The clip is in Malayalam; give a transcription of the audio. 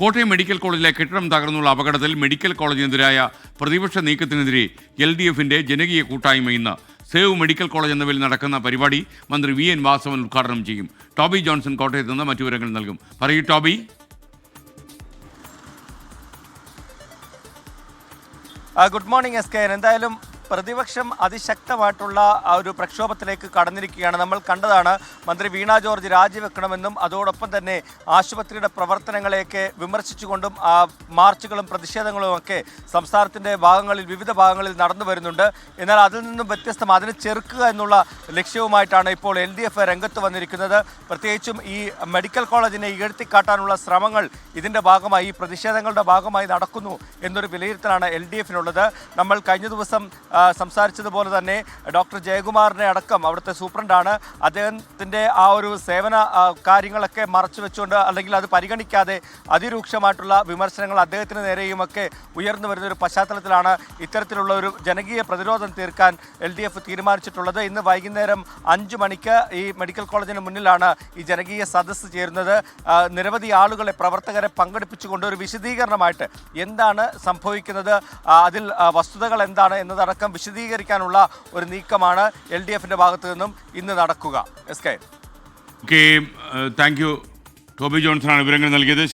കോട്ടയം മെഡിക്കൽ കോളേജിലെ കെട്ടിടം തകർന്നുള്ള അപകടത്തിൽ മെഡിക്കൽ കോളേജിനെതിരായ പ്രതിപക്ഷ നീക്കത്തിനെതിരെ എൽ ഡി എഫിന്റെ ജനകീയ കൂട്ടായ്മ ഇന്ന്. സേവ് മെഡിക്കൽ കോളേജ് എന്ന പേരിൽ നടക്കുന്ന പരിപാടി മന്ത്രി വി എൻ വാസവൻ ഉദ്ഘാടനം ചെയ്യും. ടോബി ജോൺസൺ കോട്ടയത്ത് നിന്ന് മറ്റു വിവരങ്ങൾ നൽകും. പറയൂ Toby. Good morning S K. എന്തായാലും പ്രതിപക്ഷം അതിശക്തമായിട്ടുള്ള ആ ഒരു പ്രക്ഷോഭത്തിലേക്ക് കടന്നിരിക്കുകയാണ്. നമ്മൾ കണ്ടതാണ് മന്ത്രി വീണ ജോർജ് രാജിവെക്കണമെന്നും അതോടൊപ്പം തന്നെ ആശുപത്രിയുടെ പ്രവർത്തനങ്ങളെയൊക്കെ വിമർശിച്ചുകൊണ്ടും ആ മാർച്ചുകളും പ്രതിഷേധങ്ങളും ഒക്കെ സംസ്ഥാനത്തിന്റെ ഭാഗങ്ങളിൽ വിവിധ ഭാഗങ്ങളിൽ നടന്നു വരുന്നുണ്ട്. എന്നാൽ അതിൽ നിന്നും വ്യത്യസ്തം അതിനെ ചെറുക്കുക എന്നുള്ള ലക്ഷ്യവുമായിട്ടാണ് ഇപ്പോൾ എൽ ഡി എഫ് രംഗത്ത് വന്നിരിക്കുന്നത്. പ്രത്യേകിച്ചും ഈ മെഡിക്കൽ കോളേജിനെ ഉയർത്തിക്കാട്ടാനുള്ള ശ്രമങ്ങൾ ഇതിന്റെ ഭാഗമായി ഈ പ്രതിഷേധങ്ങളുടെ ഭാഗമായി നടക്കുന്നു എന്നൊരു വിലയിരുത്തലാണ് എൽ ഡി എഫിനുള്ളത്. നമ്മൾ കഴിഞ്ഞ ദിവസം സംസാരിച്ചതുപോലെ തന്നെ ഡോക്ടർ ജയകുമാറിനെ അടക്കം അവിടുത്തെ സൂപ്രണ്ടാണ്. അദ്ദേഹത്തിന്റെ ആ ഒരു സേവന കാര്യങ്ങളൊക്കെ മറച്ചു വെച്ചുകൊണ്ട് അല്ലെങ്കിൽ അത് പരിഗണിക്കാതെ അതിരൂക്ഷമായിട്ടുള്ള വിമർശനങ്ങൾ അദ്ദേഹത്തിന് നേരെയുമൊക്കെ ഉയർന്നു വരുന്ന ഒരു പശ്ചാത്തലത്തിലാണ് ഇത്തരത്തിലുള്ള ഒരു ജനകീയ പ്രതിരോധം തീർക്കാൻ എൽ ഡി എഫ് തീരുമാനിച്ചിട്ടുള്ളത്. ഇന്ന് വൈകുന്നേരം അഞ്ച് മണിക്ക് ഈ മെഡിക്കൽ കോളേജിന് മുന്നിലാണ് ഈ ജനകീയ സദസ്സ് ചേരുന്നത്. നിരവധി ആളുകളെ പ്രവർത്തകരെ പങ്കെടുപ്പിച്ചുകൊണ്ട് ഒരു വിശദീകരണമായിട്ട് എന്താണ് സംഭവിക്കുന്നത്? അതിൽ വസ്തുതകൾ എന്താണ് എന്നതടക്കം വിശദീകരിക്കാനുള്ള ഒരു നീക്കമാണ് എൽ ഡി എഫിന്റെ ഭാഗത്തു നിന്നും ഇന്ന് നടക്കുക. S K. Okay thank you Toby ജോൺസണാണ് വിവരങ്ങൾ നൽകിയത്.